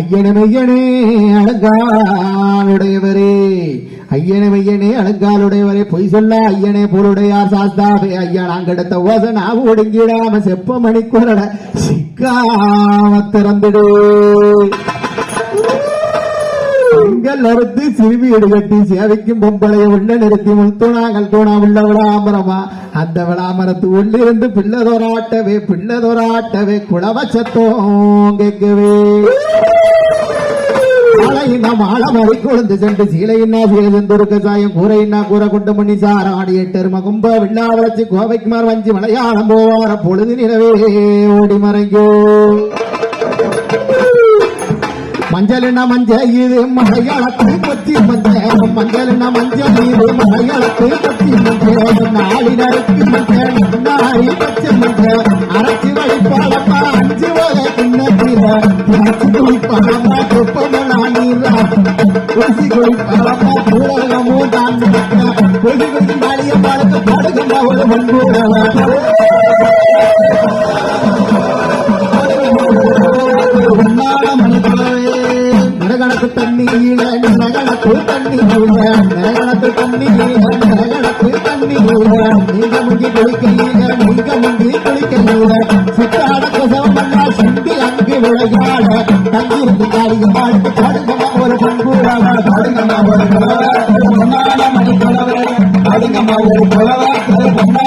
ஐயனே மையனே அழகாளுடையவரே. ஐயனே மையனே அழகாளுடையவரே. பொய் சொல்ல ஐயனே பொருடையார் சாஸ்தாவே ஐயா நாங்கெடுத்த ஓச ஒடுங்கிடாம செப்ப மணிக்குரட சிக்காம திறந்துடு. பெண்கள் அறுத்து சிறுமி எடுகட்டி சேவைக்கும் பொம்பளை உள்ள நிறுத்தி முன் முழ்த்துணாங்கள் தூணா உள்ள விளாமரமா. அந்த விளாமரத்து உள்ளிருந்து பிள்ளதோராட்டவே பிள்ளதோராட்டவே குளவச்சத்தோம் கேட்கவே. ஆளையின்னா மாலை மறை கொழுந்து சென்று சீலையின்னா சீலை சாயம் கூரையின்னா கூரை கொண்டு மணி சாராடி எட்டரும கும்ப வில்லா வளர்ச்சி கோவைக்குமார் வஞ்சி மலையாளம் போவார பொழுது நிலவே ஓடி மறைங்கோ. மஞ்சள்னா மஞ்சள் இது மஞ்சள்னா இது பச்சை அரைச்சி வழிபாடப்பா அஞ்சு வகை குப்பமலா நீரா குசி தான் கொதி கொதி நாளிய ஒரு மண்பூரவா தண்ணீர தண்ணீர தண்ணீர தண்ணீர நீங்க முங்கி நீங்க முங்கி பண்ணா சிந்தி அங்கு விளையாட ஒரு ஒரு பாடுங்கம்மா ஒரு பொன்னாட மணி புலவரே பாடுங்கம்மா ஒரு புலவா பொன்னாட மணி